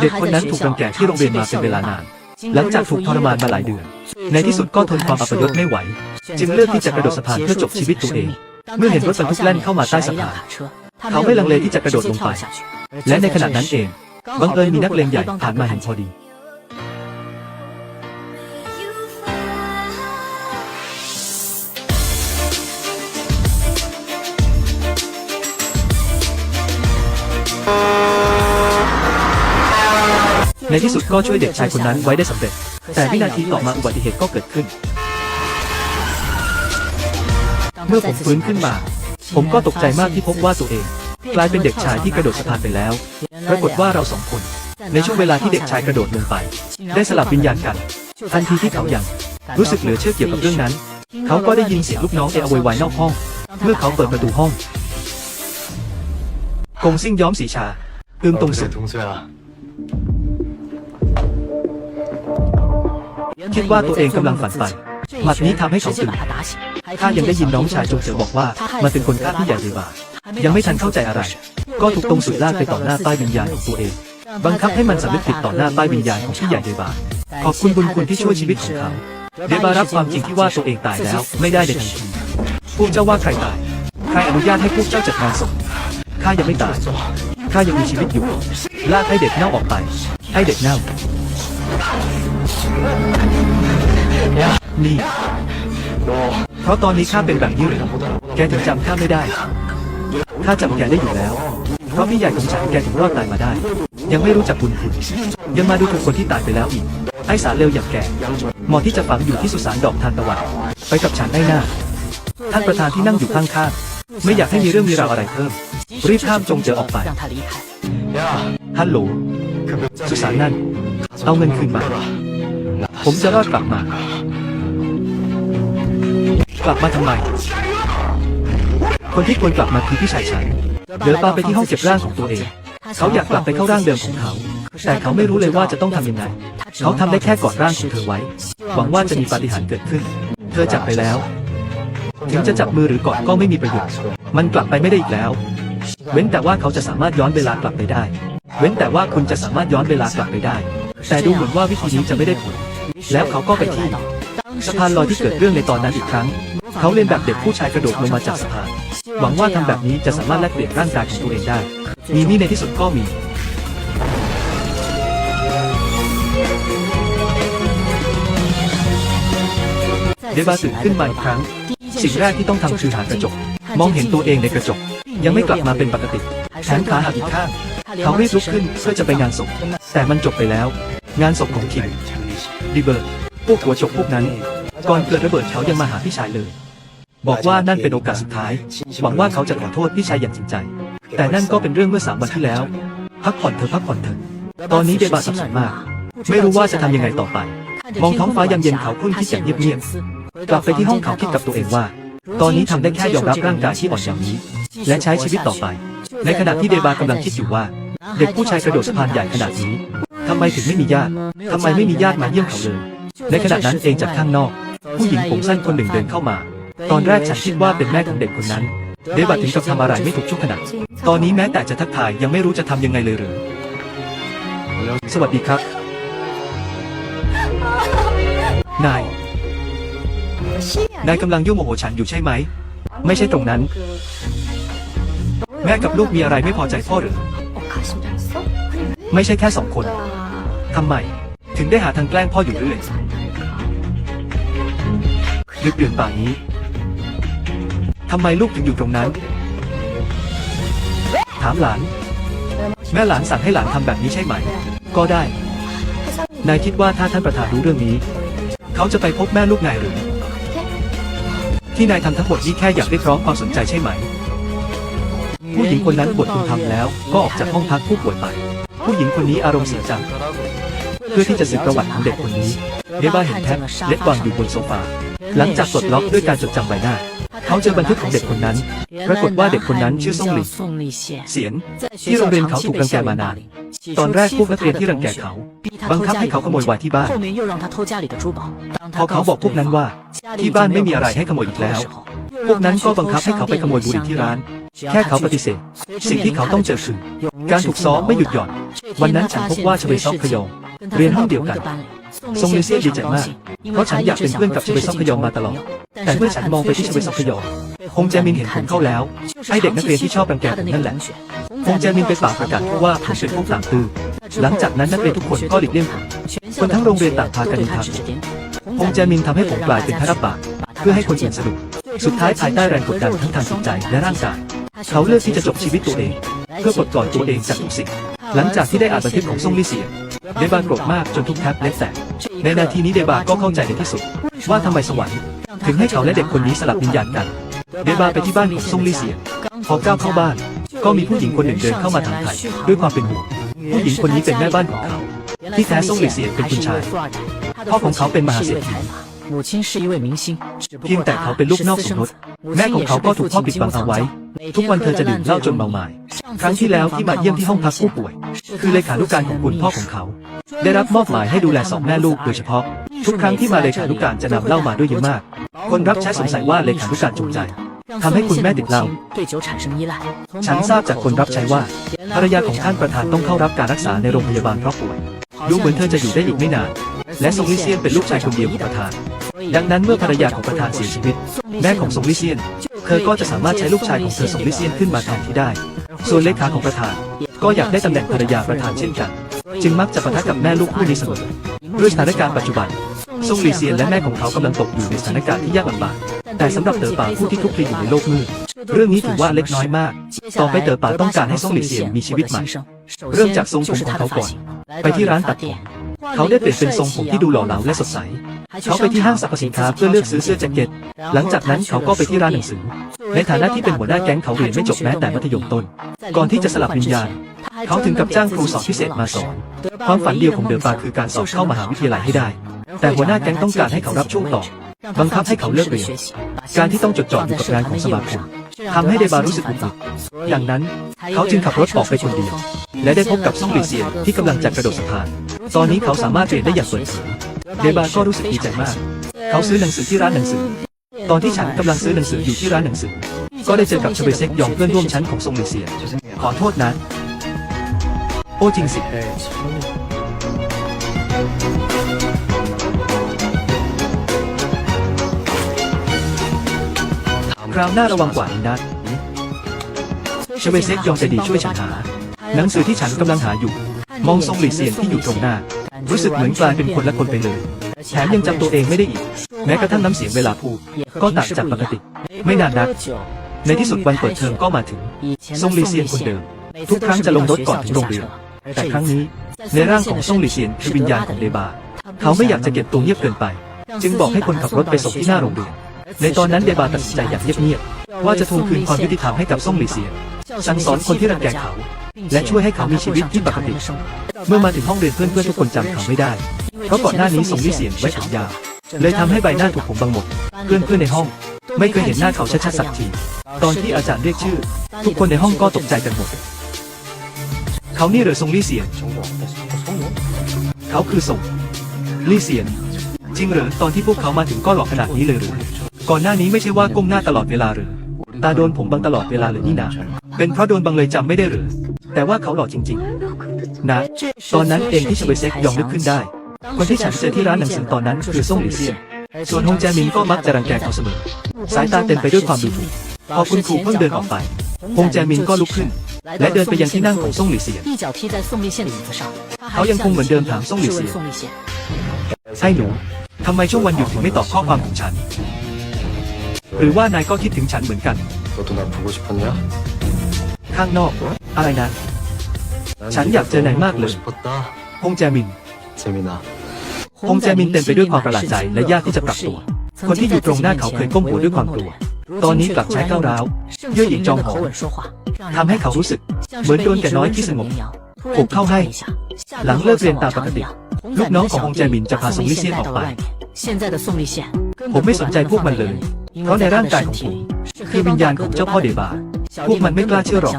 เด็กคนนั้นถูกรังแกที่โรงเรียนมาเป็นเวลานาน หลังจากถูกทรมานมาหลายเดือน ในที่สุดก็ทนความอัปยศไม่ไหว จึงเลือกที่จะกระโดดสะพานเพื่อจบชีวิตตัวเอง เมื่อเห็นรถบรรทุกแล่นเข้ามาใต้สะพาน เขาไม่ลังเลที่จะกระโดดลงไป และในขณะนั้นเอง บังเอิญมีนักเลงใหญ่ผ่านมาเห็นพอดี ในที่สุดก็ช่วยเด็กชายคนนั้นไว้ได้สำเร็จ แต่วินาทีต่อมาอุบัติเหตุก็เกิดขึ้น เมื่อผมฟื้นขึ้นมา ผมก็ตกใจมากที่พบว่าตัวเอง กลายเป็นเด็กชายที่กระโดดสะพานไปแล้ว ปรากฏว่าเราสองคน ในช่วงเวลาที่เด็กชายกระโดดลงไป ได้สลับวิญญาณกัน ทันทีที่เขายังรู้สึกเหลือเชื่อเกี่ยวกับเรื่องนั้น เขาก็ได้ยินเสียงลูกน้องเอะโวยวายนอกห้อง เมื่อเขาเปิดประตูห้องกงซิ่งย้อมสีชาอึมตรงสุด คิดว่าตัวเองกำลังฝันไปหมัดนี้ทำให้เขาตื่นข้ายังได้ยินน้องชายจงเจอบอกว่า มันเป็นคนฆ่าพี่ใหญ่เลยว่ายังไม่ทันเข้าใจอะไร ก็ถูกตรงสุดลากไปต่อหน้าใต้วิญญาณของตัวเอง บังคับให้มันสำนึกผิดต่อหน้าใต้วิญญาณของพี่ใหญ่เดบาขอบคุณบุญคุณที่ช่วยชีวิตของเขาเดบารับความจริงที่ว่าตัวเองตายแล้ว ไม่ได้ในทันทีพวกเจ้าว่าใครตายใครอนุญาตให้พวกเจ้าจัดงานศพข้ายังไม่ตายข้ายังมีชีวิตอยู่ ลากให้เด็กเน่าออกไป ให้เด็กเน่า นี่ เพราะตอนนี้ข้าเป็นแบบนี้หรือแกถึงจำข้าไม่ได้ ข้าจำแกได้อยู่แล้ว เพราะพี่ใหญ่ของฉันแกถึงรอดตายมาได้ ยังไม่รู้จักบุญคุณ ยังมาดูถูกคนที่ตายไปแล้วอีก ไอ้สารเลวอย่างแกเหมาะที่จะฝังอยู่ที่สุสานดอกทานตะวัน ไปกับฉันได้หน้า ท่านประธานที่นั่งอยู่ข้างข้าไม่อยากให้มีเรื่องมีราวอะไรเพิ่ม รีบข้ามจงเจอออกไป ฮัลโหล สุสานนั่น เอาเงินคืนมา ผมจะรอดกลับมา กลับมาทำไม คนที่ควรกลับมาคือพี่ชายฉันเดินตามไปที่ห้องเก็บร่างของตัวเอง เขาอยากกลับไปเข้าร่างเดิมของเขา แต่เขาไม่รู้เลยว่าจะต้องทำยังไง เขาทำได้แค่กอดร่างของเธอไว้ หวังว่าจะมีปาฏิหาริย์เกิดขึ้น เธอจากไปแล้ว ถึงจะจับมือหรือกอดก็ไม่มีประโยชน์ มันกลับไปไม่ได้อีกแล้ว เว้นแต่ว่าเขาจะสามารถย้อนเวลากลับไปได้ เว้นแต่ว่าคุณจะสามารถย้อนเวลากลับไปได้ แต่ดูเหมือนว่าวิธีนี้จะไม่ได้ผล แล้วเขาก็ไปที่ สะพานลอยที่เกิดเรื่องในตอนนั้นอีกครั้ง เขาเรียนแบบเด็กผู้ชายกระโดดลงมาจากสะพาน หวังว่าทำแบบนี้จะสามารถแลกเปลี่ยนร่างกายของตัวเองได้ มีนี่ในที่สุดก็มีเดบาตื่นขึ้นมาอีกครั้ง สิ่งแรกที่ต้องทำคือหากระจก มองเห็นตัวเองในกระจก ยังไม่กลับมาเป็นปกติแขนขาหักอีกข้าง เขารีบลุกขึ้นเพื่อจะไปงานศพ แต่มันจบไปแล้ว งานศพของคิมดิเบิร์ต วกหัวโจกพวกนั้น ก่อนเกิดระเบิดเขายังมาหาพี่ชายเลย บอกว่านั่นเป็นโอกาสสุดท้าย หวังว่าเขาจะขอโทษพี่ชายอย่างจริงใจ แต่นั่นก็เป็นเรื่องเมื่อสามวันที่แล้ว พักผ่อนเถอะพักผ่อนเถอะตอนนี้เดบาสับสนมาก ไม่รู้ว่าจะทำยังไงต่อไป มองท้องฟ้ายังเย็นเขาครุ่นคิดอย่างเงียบๆกลับไปที่ห้องเขาคิดกับตัวเองว่า ตอนนี้ทำได้แค่ยอมรับร่างกายที่อ่อนอย่างนี้ และใช้ชีวิตต่อไป ในขณะที่เดบากำลังคิดอยู่ว่า เด็กผู้ชายกระโดดสะพานใหญ่ขนาดนี้ทำไมถึงไม่มีญาติทำไมไม่มีญาติมาเยี่ยมเขาเลย ในขณะนั้นเองจากข้างนอก ผู้หญิงผมสั้นคนหนึ่งเดินเข้ามา ตอนแรกฉันคิดว่าเป็นแม่ของเด็กคนนั้นเดบัตถึงกับทำอะไรไม่ถูกชุกขนาดตอนนี้แม้แต่จะทักทายยังไม่รู้จะทำยังไงเลยหรือ สวัสดีครับ นาย นายกำลังยุ่งโมโหฉันอยู่ใช่ไหม ไม่ใช่ตรงนั้น แม่กับลูกมีอะไรไม่พอใจพ่อหรือ ไม่ใช่แค่สองคนทำไม ถึงได้หาทางแกล้งพ่ออยู่เรื่อย ดึกดื่นป่านนี้ทำไมลูกถึงอยู่ตรงนั้น ถามหลาน แม่หลานสั่งให้หลานทำแบบนี้ใช่ไหม ก็ได้ นายคิดว่าถ้าท่านประธานรู้เรื่องนี้ เขาจะไปพบแม่ลูกนายหรือ ที่นายทำทั้งหมดนี้แค่อยากเรียกร้องความสนใจใช่ไหม ผู้หญิงคนนั้นปวดคุณทำแล้ว ก็ออกจากห้องพักผู้ป่วยไป ผู้หญิงคนนี้อารมณ์เสียจัง เพื่อที่จะสืบประวัติของเด็กคนนี้เดบ้าเห็นแท็บเล็ดวางอยู่บนโซฟา หลังจากปลดล็อกด้วยการจดจำใบหน้า เขาเจอบันทึกของเด็กคนนั้น ปรากฏว่าเด็กคนนั้นชื่อซ่งหลิเสียน ที่โรงเรียนเขาถูกรังแกมานาน ตอนแรกพวกนักเรียนที่รังแกเขา บังคับให้เขาขโมยไวน์ที่บ้าน พอเขาบอกพวกนั้นว่า ที่บ้านไม่มีอะไรให้ขโมยอีกแล้ว พวกนั้นก็บังคับให้เขาไปขโมยบุหรี่ที่ร้าน แค่เขาปฏิเสธ สิ่งที่เขาต้องเจอคือการถูกซ้อมไม่หยุดหย่อน วันนั้นฉันพบว่าชเวซอกขยอง เรียนห้องเดียวกันทรงลิเซียดีใจมาก เพราะฉันอยากเป็นเพื่อนกับชเวซอกขยองมาตลอด แต่เมื่อฉันมองไปที่ชเวซอกขยองคงแจมินเห็นผมเข้าแล้วไอเด็กนักเรียนที่ชอบรังแกผมนั่นแหละคงแจมินไปปากประกาศว่าผมเป็นพวกต่างตื้อหลังจากนั้นนักเรียนทุกคนก็หลีกเลี่ยงผมคนทั้งโรงเรียนต่างพากันนินทาผมคงแจมินทำให้ผมกลายเป็นทารับปาเพื่อให้คนอื่นสนุก สุดท้ายภายใต้แรงกดดันทั้งทางจิตใจและร่างกาย เขาเลือกที่จะจบชีวิตตัวเอง เพื่อปลดปล่อยตัวเองจากทุกสิ่ง หลังจากที่ได้อ่านบันทึกของซ่งลี่เสียเดบาโกรธมากจนทุกแทบเล็ดแตกในนาทีนี้เดบาก็เข้าใจในที่สุด ว่าทำไมสวรรค์ถึงให้เขาและเด็กคนนี้สลับวิญญาณกัน เดบาไปที่บ้านของซ่งลี่เสียพอก้าวเข้าบ้าน ก็มีผู้หญิงคนหนึ่งเดินเข้ามาถามไถ่ด้วยความเป็นห่วงผู้หญิงคนนี้เป็นแม่บ้านของเขา ที่แท้ซ่งลี่เสียเป็นคุณชายพ่อของเขาเป็นมหาเศรษฐี เพียงแต่เขาเป็นลูกนอกสมรสแม่ของเขาก็ถูกพ่อปิดบังเอาไว้ ทุกวันเธอจะดื่มเหล้าจนเมาไม้ครั้งที่แล้วที่มาเยี่ยมที่ห้องพักผู้ป่วย คือเลขานุการของคุณพ่อของเขา ได้รับมอบหมายให้ดูแลสองแม่ลูกโดยเฉพาะ ทุกครั้งที่มาเลขานุการจะนำเหล้ามาด้วยเยอะมาก คนรับใช้สงสัยว่าเลขานุการจงใจทำให้คุณแม่ติดเหล้าฉันทราบจากคนรับใช้ว่าภรรยาของท่านประธานต้องเข้ารับการรักษาในโรงพยาบาลเพราะป่วย ดูเหมือนเธอจะอยู่ได้อีกไม่นาน และซงลิเซียนเป็นลูกชายคนเดียวของประธาน ดังนั้นเมื่อภรรยาของประธานเสียชีวิต แม่ของซงลิเซียน เธอก็จะสามารถใช้ลูกชายของเธอซงลิเซียนขึ้นมาแทนที่ได้ ส่วนเลขาของประธาน ก็อยากได้ตำแหน่งภรรยาประธานเช่นกัน จึงมักจะปะทะกับแม่ลูกคู่นี้เสมอด้วยสถานการณ์ปัจจุบันซงลีเซียนและแม่ของเขากำลังตกอยู่ในสถานการณ์ที่ยากลำบาก แต่สำหรับเต๋อป่าผู้ที่คลุกคลีอยู่ในโลกมืด เรื่องนี้ถือว่าเล็กน้อยมาก ต่อไปเต๋อป่าต้องการให้ซงหลี่เซียนมีชีวิตใหม่ เริ่มจากทรงผมของเขาก่อน ไปที่ร้านตัดผม เขาได้เปลี่ยนเป็นทรงผมที่ดูหล่อเหลาและสดใส เขาไปที่ห้างสรรพสินค้าเพื่อเลือกซื้อเสื้อแจ็คเก็ต หลังจากนั้นเขาก็ไปที่ร้านหนังสือ ในฐานะที่เป็นหัวหน้าแก๊งเขาเรียนไม่จบแม้แต่มัธยมต้น ก่อนที่จะสลับวิญญาณ เขาถึงกับจ้างครูสอนพิเศษมาสอน ความฝันเดียวของเดอปาคือการสอบเข้ามหาวิทยาลัยให้ได้ แต่หัวหน้าแก๊งต้องการให้เขารับช่วงต่อ บังคับให้เขาเลิกเรียน การที่ต้องจดจ่ออยู่กับงานของสมาคม ทำให้เดบารู้สึกหงุดหงิดดังนั้น เขาจึงขับรถออกไปคนเดียว และได้พบกับซ่งหลีเซียนที่กำลังจะกระโดดสะพาน ตอนนี้เขาสามารถเรียนได้อย่างเปิดเผยเดบาก็รู้สึกดีใจมาก เขาซื้อหนังสือที่ร้านหนังสือ ตอนที่ฉันกำลังซื้อหนังสืออยู่ที่ร้านหนังสือ ก็ได้เจอกับเชเวเซกยองเพื่อนร่วมชั้นของซ่งหลีเซียนขอโทษนะ โอ้จริงสิ คราวหน้าระวังกว่านี้นะเชเวเซกยองใจดีช่วยฉันหา หนังสือที่ฉันกำลังหาอยู่ มองทรงหลีเซียนที่อยู่ตรงหน้า รู้สึกเหมือนกลายเป็นคนละคนไปเลย แถมยังจำตัวเองไม่ได้อีก แม้กระทั่งน้ำเสียงเวลาพูด ก็ต่างจากปกติ ไม่นานนัก ในที่สุดวันเปิดเทอมก็มาถึง ทรงลีเซียนคนเดิม ทุกครั้งจะลงรถก่อนถึงโรงเรียน แต่ครั้งนี้ ในร่างของซงหลีเซียนคือวิญญาณของเดบา เขาไม่อยากจะเก็บตัวเงียบเกินไป จึงบอกให้คนขับรถไปส่งที่หน้าโรงเรียน ในตอนนั้นเดบาตัดสินใจอย่างเงียบๆว่าจะทวงคืนความยุติธรรมให้กับซ่งหลี่เซียสั่งสอนคนที่รังแกเขา และช่วยให้เขามีชีวิตที่ปกติ เมื่อมาถึงห้องเรียนเพื่อนเพื่อนทุกคนจำเขาไม่ได้ เพราะก่อนหน้านี้ซ่งหลี่เซียไว้ผมยาวเลยทำให้ใบหน้าถูกผมบังหมด เพื่อนเพื่อนในห้อง ไม่เคยเห็นหน้าเขาชัดๆสักที ตอนที่อาจารย์เรียกชื่อ ทุกคนในห้องก็ตกใจกันหมด เขานี่เหรอซ่งหลี่เซียนเขาคือซ่งหลี่เซียนจริงเหรอตอนที่พวกเขามาถึงก็หลอกขนาดนี้เลยหรือ ก่อนหน้านี้ไม่ใช่ว่าก้มหน้าตลอดเวลาหรือ ตาโดนผมบังตลอดเวลาหรือนี่นะ เป็นเพราะโดนบังเลยจำไม่ได้หรือ แต่ว่าเขาหล่อจริง ๆ นะ ตอนนั้นเองที่จะไปเซ็กยอมนึกขึ้นได้ คนที่ฉันเจอที่ร้านหนังสือตอนนั้นคือซ่งหลี่เซียนส่วนฮงแจมินก็มักจะรังแกเขาเสมอ สายตาเต็มไปด้วยความดูถูก พอคุณครูเพิ่งเดินออกไป ฮงแจมินก็ลุกขึ้น และเดินไปยังที่นั่งของซ่งหลี่เซียนเขายังคงเหมือนเดิมถามซ่งหลี่เซียนใอ้หนูทำไมช่วงวันหยุดถึงไม่ตอบข้อความของฉัน หรือว่านายก็คิดถึงฉันเหมือนกัน 너도 나 보고 싶었냐? ข้างนอก อะไรนะ 난 잔이 네가 약재네, 너무 막 보고 그래. 싶었다. ฮงแจมิน 재민아. ฮงแจมินเต็มไปด้วยความประหลาดใจและยากที่จะปรับตัว คนที่อยู่ตรงหน้าเขาเคยก้มหัวด้วยความกลัว ตอนนี้กลับใช้ก้าวร้าว เย่อหยิ่งจองหอ ทำให้เขารู้สึก เหมือนโดนแก่น้อยที่สงบ ผูกเข้าให้ หลังเลิกเรียนตามปกติ ลูกน้องของฮงแจมินจะพาส่งลิเซียนออกไป ผมไม่สนใจพวกมันเลย เขาในร่างกายของผมคือวิญญาณของเจ้าพ่อเดบาพวกมันไม่กล้าเชื่อหรอก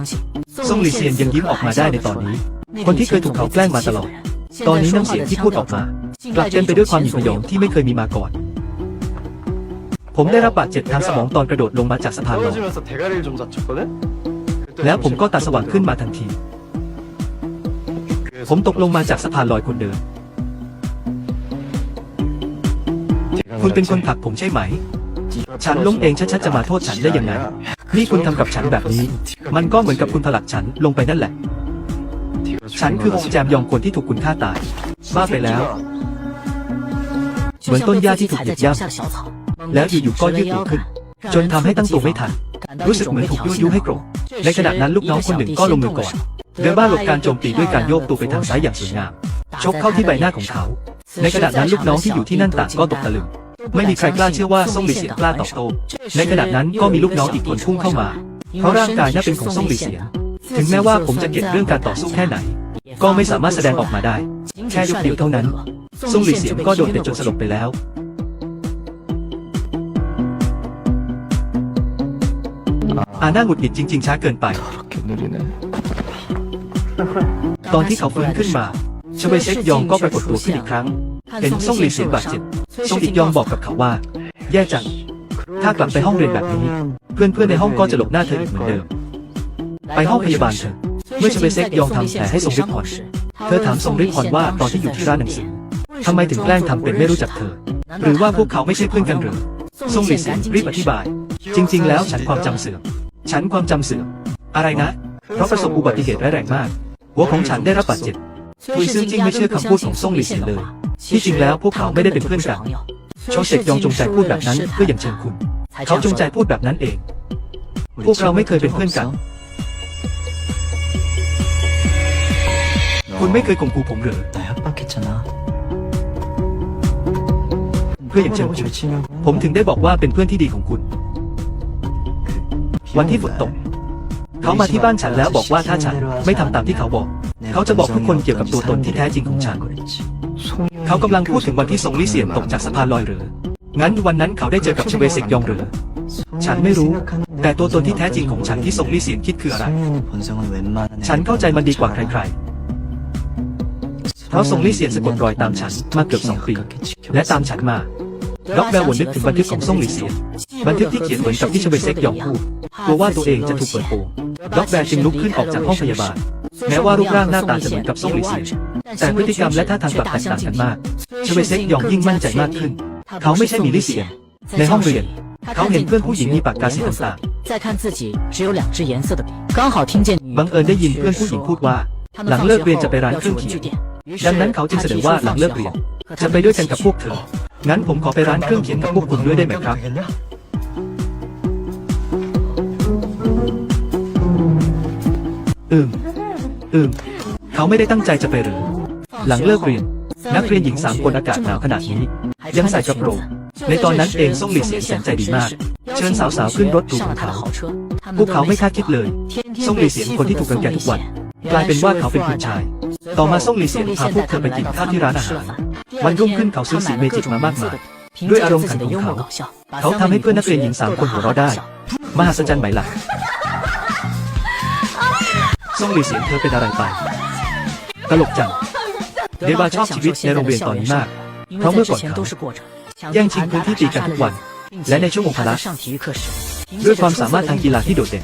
ซ่งลีเซียนยังยิ้มออกมาได้ในตอนนี้ คนที่เคยถูกเขาแกล้งมาตลอด ตอนนี้น้ำเสียงที่พูดออกมากลับเต็มไปด้วยความหยิ่งยองที่ไม่เคยมีมาก่อน ผมได้รับบาดเจ็บทางสมองตอนกระโดดลงมาจากสะพานลอยแล้วผมก็ตาสว่างขึ้นมาทันที ผมตกลงมาจากสะพานลอยคนเดิน คุณเป็นคนผักผมใช่ไหม ฉันล้มเองชัดๆจะมาโทษฉันได้ยังไง นี่คุณทำกับฉันแบบนี้ มันก็เหมือนกับคุณผลักฉันลงไปนั่นแหละ ฉันคืออค์แจมยองคนที่ถูกคุณฆ่าตายบ้าไปแล้ว เหมือนต้นหญ้าที่ถูกเหยียบย่ำแล้วอยู่ๆก็ยืดตัวขึ้น จนทำให้ตั้งตัวไม่ทัน รู้สึกเหมือนถูกยั่วยุให้โกรธ ในขณะนั้นลูกน้องคนหนึ่งก็ลงมือก่อน เดือบ้าหลบการโจมตีด้วยการโยกตัวไปทางซ้ายอย่างสวยงาม ชกเข้าที่ใบหน้าของเขา ในขณะนั้นลูกน้องที่อยู่ที่นั่นต่างก็ตกตะลึง ไม่มีใครกล้าเชื่อว่าซ่งหลีเสียกล้าตอบโต้ในขณะนั้นก็มีลูกน้องอีกคนพุ่งเข้ามาเพราะร่างกายน่าเป็นของซ่งหลีเสีย ถึงแม้ว่าผมจะเก็บเรื่องการต่อสู้แค่ไหน ก็ไม่สามารถแสดงออกมาได้ แค่ยกเดียวเท่านั้นซ่งหลีเสียก็โดนเตะจนสลบไปแล้วอาน่าหงุดหงิดจริง ๆ ช้าเกินไป ตอนที่เขาฟื้นขึ้นมาชเวเช็กยองก็ปรากฏตัวขึ้นอีกครั้ง เห็นซ่งลีเสียบาดเจ็บ ซ่งอีกยองบอกกับเขาว่า แย่จัง ถ้ากลับไปห้องเรียนแบบนี้ เพื่อนๆในห้องก็จะหลบหน้าเธออีกเหมือนเดิม ไปห้องพยาบาลเถอะเมื่อชเวเซกยองทำแผลให้ทรงริพพรเธอถามทรงริพพรว่าตอนที่อยู่ที่ร้านหนังสือทำไมถึงแกล้งทำเป็นไม่รู้จักเธอ หรือว่าพวกเขาไม่ใช่เพื่อนกันหรือทรงหลีเสียนรีบอธิบาย จริง ๆ แล้วฉันความจำเสื่อม ฉันความจำเสื่อม อะไรนะ เพราะประสบอุบัติเหตุร้ายแรงมาก หัวของฉันได้รับบาดเจ็บทุยซึ่งจริงไม่เชื่อคำพูดของซ่งหลีเสียนเลย ที่จริงแล้วพวกเขาไม่ได้เป็นเพื่อนกันชอเชกยองจงใจพูดแบบนั้นเพื่ออย่างเชิงคุณ เขาจงใจพูดแบบนั้นเอง พวกเราไม่เคยเป็นเพื่อนกัน คุณไม่เคยข่มขู่ผมเหรอเพื่ออย่างเชิงคุณผมถึงได้บอกว่าเป็นเพื่อนที่ดีของคุณ วันที่ฝนตกเขามาที่บ้านฉันแล้วบอกว่าถ้าฉันไม่ทำตามที่เขาบอก เขาจะบอกทุกคนเกี่ยวกับตัวตนที่แท้จริงของฉัน เขากำลังพูดถึงวันที่ซงลี่เซียนตกจากสะพานลอยหรือ งั้นวันนั้นเขาได้เจอกับชเวเซกยองหรือ ฉันไม่รู้ แต่ตัวตนที่แท้จริงของฉันที่ซงลี่เซียนคิดคืออะไร ฉันเข้าใจมันดีกว่าใครๆเขาะซงลี่เซียนสะกดรอยตามฉันมาเกือบสองปี และตามฉันมาด็อกแบลวนึกถึงบันทึกของซ่งลีเซียนบันทึกที่เขียนเหมือนกับที่ชเวเซกยองพูดกลัวว่าตัวเองจะถูกเปิดโปงด็อกแบลจึงลุกขึ้นออกจากห้องพยาบาล แม้ว่ารูปร่างหน้าตาจะเหมือนกับซ่งลีเซียน แต่พฤติกรรมและท่าทางกลับแตกต่างกันมากชเวเซกยองยิ่งมั่นใจมากขึ้น เขาไม่ใช่มีลิเซียในห้องเรียน เขาเห็นเพื่อนผู้หญิงมีปากกาสีต่างๆบังเอิญได้ยินเพื่อนผู้หญิงพูดว่า หลังเลิกเรียนจะไปร้านเครื่องเขียนดังนั้นเขาจึงเสนอว่าหลังเลิกเรียนจะไปด้วยกันกับพวกเธอ งั้นผมขอไปร้านเครื่องเขียนกับพวกคุณด้วยได้ไหมครับอืมอืมเขาไม่ได้ตั้งใจจะไปหรือ หลังเลิกเรียน นักเรียนหญิงสามคนอากาศหนาวขนาดนี้ ยังใส่กระโปรงในตอนนั้นเองซ่งหลีเสียนแสนใจดีมาก เชิญสาวๆขึ้นรถหรูของเขาพวกเขาไม่คาดคิดเลยซ่งหลีเสียนคนที่ถูกรังแกทุกวัน กลายเป็นว่าเขาเป็นคุณชาย ต่อมาซ่งหลีเสียนพาพวกเธอไปกินข้าวที่ร้านอาหารวันรุ่งขึ้นเขาซื้อสีเมจิกมามากมายด้วยอารมณ์ขันของเขา เขาทำให้เพื่อนนักเรียนหญิงสามคนหัวเราะได้ มหัศจรรย์ไหมล่ะซ่งหลีเสียนเธอเป็นอะไรไป ตลกจัง เรียกว่าชอบชีวิตในโรงเรียนตอนนี้มาก เพราะเมื่อก่อนเขาแย่งชิงพื้นที่ตีกันทุกวัน และในช่วงองคละด้วยความสามารถทางกีฬาที่โดดเด่น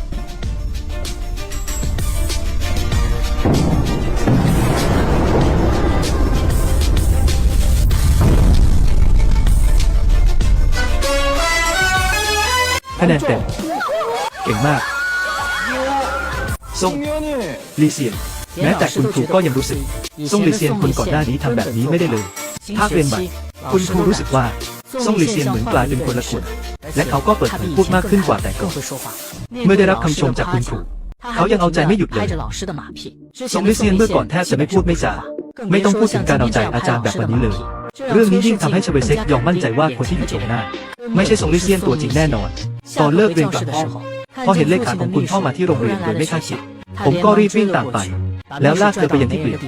คะแนนเต็มเก่งมากซงลีเซียน แม้แต่คุณครูก็ยังรู้สึกซ่งหลีเซียนคนก่อนหน้านี้ทำแบบนี้ไม่ได้เลยภาคเรียนใหม่คุณครูรู้สึกว่าซ่งหลีเซียนเหมือนกลายเป็นคนละคนและเขาก็เปิดเผยพูดมากขึ้นกว่าแต่ก่อนเมื่อได้รับคำชมจากคุณครูเขายังเอาใจไม่หยุดเลยซงลิเซียนเมื่อก่อนแทบจะไม่พูดไม่จาไม่ต้องพูดถึงการเอาใจอาจารย์แบบวันนี้เลย เรื่องนี้ยิ่งทำให้ชเวเซกยองมั่นใจว่าคนที่อยู่ตรงหน้า ไม่ใช่ซงลิเซียนตัวจริงแน่นอน ตอนเลิกเรียนกลับห้องพอเห็นเลขาของคุณเข้ามาที่โรงเรียนโดยไม่คาดคิด ผมก็รีบวิ่งตามไป แล้วลากเธอไปยังที่เปลี่ยน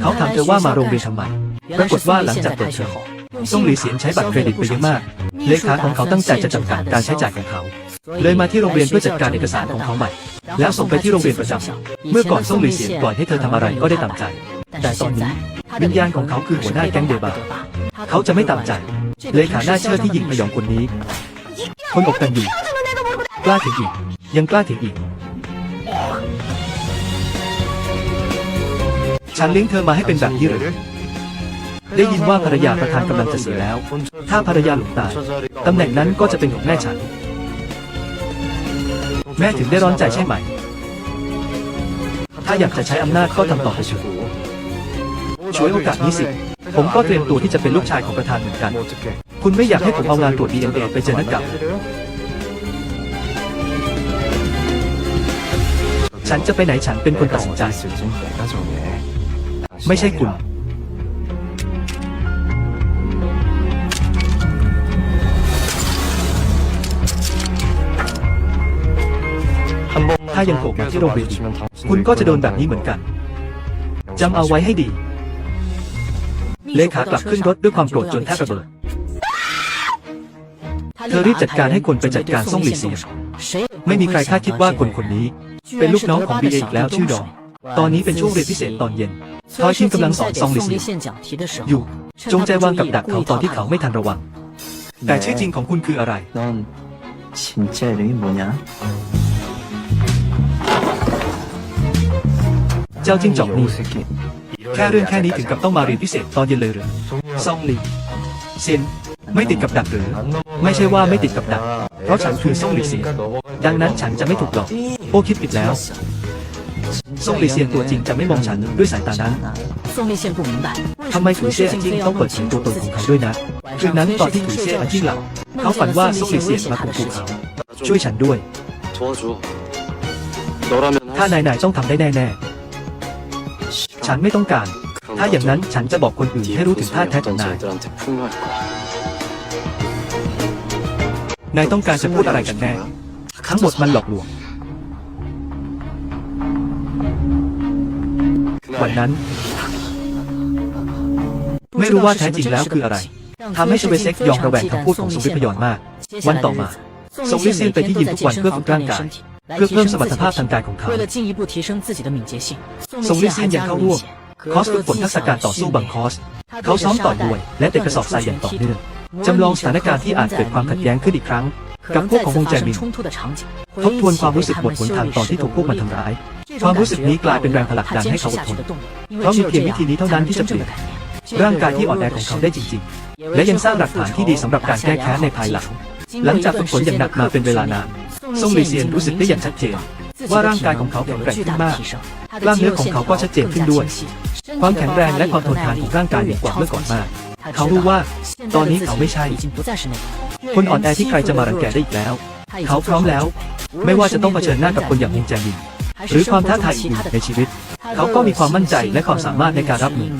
เขาถามเธอว่ามาโรงเรียนทำไมปรากฏว่าหลังจากเปิดเทอมซ่งหลีเสียนใช้บัตรเครดิตไปเยอะมาก เลขาของเขาตั้งใจจะจำกัดการใช้จ่ายของเขา เลยมาที่โรงเรียนเพื่อจัดการเอกสารของเขาใหม่ แล้วส่งไปที่โรงเรียนประจำเมื่อก่อนซ่งหลีเสียนปล่อยให้เธอทำอะไรก็ได้ตามใจ แต่ตอนนี้วิญญาณของเขาคือหัวหน้าแก๊งเดบาเขาจะไม่ตามใจ เลขาหน้าเชื่อที่ยิงพยองคนนี้ คนอกกันอยู่ กล้าถียงอีก ยังกล้าถียงอีก ฉันเลี้ยงเธอมาให้เป็นแบบนี้หรือได้ยินว่าภรรยาประธานกำลังจะเสียแล้ว ถ้าภรรยาหลงตายตำแหน่งนั้นก็จะเป็นของแม่ฉัน แม่ถึงได้ร้อนใจใช่ไหม ถ้าอยากจะใช้อำนาจก็ทำต่อไปเถอะช่วยโอกาสนี้สิ ผมก็เตรียมตัวที่จะเป็นลูกชายของประธานเหมือนกัน คุณไม่อยากให้ผมเอางานตรวจดีเอ็นเอไปเจอนักกับฉันจะไปไหนฉันเป็นคนตัดสินใจ ไม่ใช่คุณ ถ้ายังโกล่มาที่โรงเรียนอีกคุณก็จะโดนแบบนี้เหมือนกันจำเอาไว้ให้ดี เลขากลับขึ้นรถด้วยความโกรธจนแทบระเบิด เธอรีบจัดการให้คนไปจัดการซ่งหลีเสียไม่มีใครคาดคิดว่าคนคนนี้ เป็นลูกน้องของบีเออีกแล้วชื่อดอง ตอนนี้เป็นช่วงเรียนพิเศษตอนเย็น ท้อยชิงกำลังสอนซองลิซิอยู่ จงใจวางกับดักเขาตอนที่เขาไม่ทันระวัง แต่ชื่อจริงของคุณคืออะไรชินเจหรือโมนะเจ้าจิ้งจอกนี่แค่เรื่องแค่นี้ถึงกับต้องมาเรียนพิเศษตอนเย็นเลยหรือซองลิเซนไม่ติดกับดักหรือ ไม่ใช่ว่าไม่ติดกับดัก เพราะฉันคือซ่งหลิเซียดังนั้นฉันจะไม่ถูกหลอก โอ้คิดผิดแล้ว ทรงปีเซียนตัวจริงจะไม่มองฉันด้วยสายตานั้นทำไมถุยเซี่ยจิ้งต้องเปิดเผยตัวตนขอเขาด้วยนะคืนนั้นตอนที่ถุยเซียจิ้งหลับเขาฝันว่าทงปีเซียนมาข่มขู่เขาช่วยฉันด้วย ถ้านายนายต้องทำได้แน่ๆ ฉันไม่ต้องการ ถ้าอย่างนั้นฉันจะบอกคนอื่นให้รู้ถึงท่าแท้ของนาย นายต้องการจะพูดอะไรกันแน่ ทั้งหมดมันหลอกลวง วันนั้น ไม่รู้ว่าแท้จริงแล้วคืออะไรทำให้ชเวเซ็กยอมระแวงคำพูดของสมฤทธิ์พยอนมาก วันต่อมาสมฤทธิ์ซีนไปที่ยิมทุกวันเพื่อฝึกร่างกายเพื่อเพิ่มสมรรถภาพทางกายของเขาสมฤทธิ์ซียนยังเข้าร่วมคอร์สฝึกฝนทักษะการต่อสู้บางคอร์สเขาซ้อมต่อด้วยและเตะกระสอบทรายอย่างต่อเนื่องจำลองสถานการณ์ที่อาจเกิดความขัดแย้งขึ้นอีกครั้ง กับพวกของวงแจมินทบทวนความรู้สึกหมดหนทางตอนที่ถูกพวกมันทำร้าย ความรู้สึกนี้กลายเป็นแรงผลักดันให้เขาอดทนเพรามีเพียงวิธีนี้เท่านั้นที่จะเปลี่ยนร่างกายที่อ่อนแอของเขาได้จริง ๆ และยังสร้างหลักฐานที่ดีสำหรับการแก้แค้นในภายหลัง หลังจากฝึกฝนอย่างหนักมาเป็นเวลานานซ่งลีเซียนรู้สึกได้อย่างชัดเจนว่าร่างกายของเขาแข็งแกร่งขึ้นมาก กล้ามเนื้อของเขาก็ชัดเจนขึ้นด้วย ความแข็งแรงและความทนทานของร่างกายดีกว่าเมื่อก่อนมาก เขารู้ว่า ตอนนี้เขาไม่ใช่ คนอ่อนแอที่ใครจะมารังแกได้อีกแล้ว เขาพร้อมแล้ว ไม่ว่าจะต้องเผชิญหน้ากับคนอย่างฮงแจมิน หรือความท้าทายอื่นในชีวิต เขาก็มีความมั่นใจและความสามารถในการรับมือ